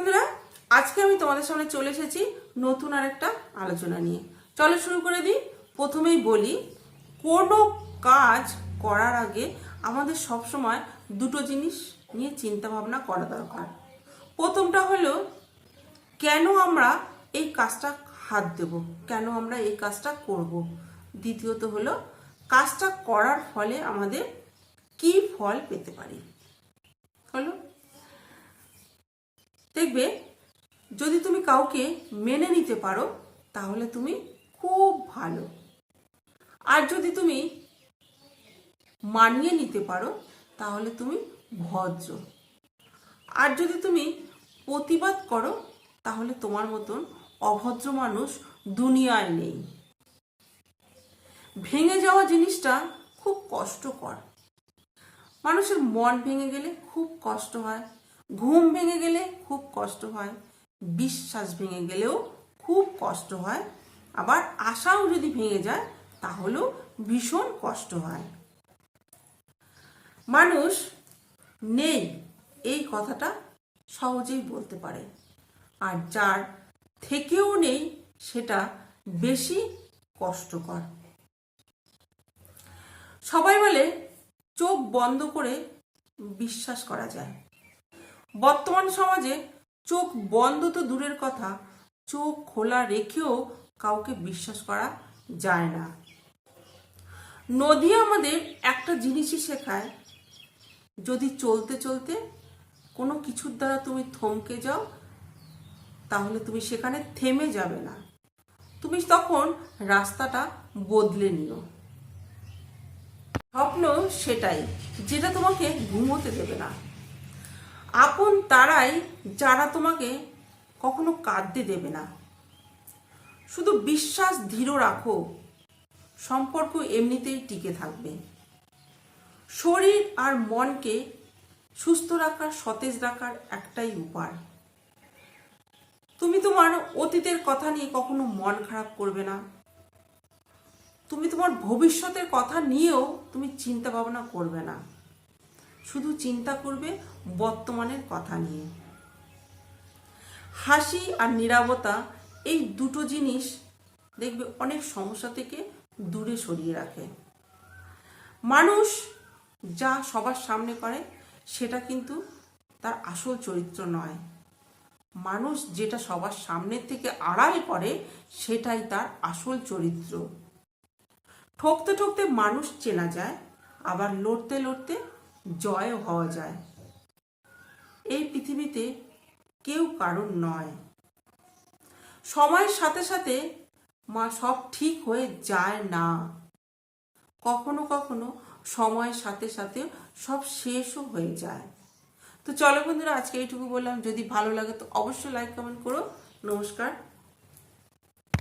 বন্ধুরা, আজকে আমি তোমাদের সামনে চলে এসেছি নতুন আর একটা আলোচনা নিয়ে। চলো শুরু করে দিই। প্রথমেই বলি, কোনো কাজ করার আগে আমাদের সব সময় দুটো জিনিস নিয়ে চিন্তা ভাবনা করা দরকার। প্রথমটা হলো, কেন আমরা এই কাজটা হাত দেব? কেন আমরা এই কাজটা করব? দ্বিতীয়ত হলো, কাজটা করার ফলে আমাদের কি ফল পেতে পারি হলো দেখবে যদি তুমি কাউকে মেনে নিতে পারো, তাহলে তুমি খুব ভালো। আর যদি তুমি মানিয়ে নিতে পারো, তাহলে তুমি ভদ্র। আর যদি তুমি প্রতিবাদ করো, তাহলে তোমার মতন অভদ্র মানুষ দুনিয়ায় নেই। ভেঙে যাওয়া জিনিসটা খুব কষ্টকর। মানুষের মন ভেঙে গেলে খুব কষ্ট হয়। ঘুম ভেঙে গেলে খুব কষ্ট হয়, বিশ্বাস ভেঙে গেলেও খুব কষ্ট হয়। আবার আশাও যদি ভেঙে যায়, তাহলেও ভীষণ কষ্ট হয়। মানুষ নেই, এই কথাটা সহজেই বলতে পারে। আর যার থেকেও নেই, সেটা বেশি কষ্টকর। সবাই বলে চোখ বন্ধ করে বিশ্বাস করা যায়। বর্তমান সমাজে চোখ বন্ধ তো দূরের কথা, চোখ খোলা রেখেও কাউকে বিশ্বাস করা যায় না। নদী আমাদের একটা জিনিসই শেখায়, যদি চলতে চলতে কোনো কিছুর দ্বারা তুমি থমকে যাও, তাহলে তুমি সেখানে থেমে যাবে না। তুমি তখন রাস্তাটা বদলে নিও। স্বপ্ন সেটাই, যেটা তোমাকে ঘুমোতে দেবে না। আপন তারাই যারা তোমাকে কখনো কাঁদতে দেবে না। শুধু বিশ্বাস দৃঢ় রাখো, সম্পর্ক এমনিতেই টিকে থাকবে। শরীর আর মনকে সুস্থ রাখার, সতেজ রাখার একটাই উপায়। তুমি তোমার অতীতের কথা নিয়ে কখনো মন খারাপ করবে না। তুমি তোমার ভবিষ্যতের কথা নিয়েও তুমি চিন্তা ভাবনা করবে না। শুধু চিন্তা করবে বর্তমানের কথা নিয়ে। হাসি আর নিরাপত্তা এই দুটো জিনিস দেখবে অনেক সমস্যা থেকে দূরে সরিয়ে রাখে। মানুষ যা সবার সামনে করে, সেটা কিন্তু তার আসল চরিত্র নয়। মানুষ যেটা সবার সামনের থেকে আড়াল করে, সেটাই তার আসল চরিত্র। ঠকতে ঠকতে মানুষ চেনা যায়, আবার লড়তে লড়তে জয়ও হওয়া যায়। এই পৃথিবীতে কেউ কারণ নয়। সময়ের সাথে সাথে মা সব ঠিক হয়ে যায় না। কখনো কখনো সময়ের সাথে সাথে সব শেষও হয়ে যায়। তো চলো বন্ধুরা, আজকে এইটুকু বললাম। যদি ভালো লাগে তো অবশ্যই লাইক কমেন্ট করো। নমস্কার।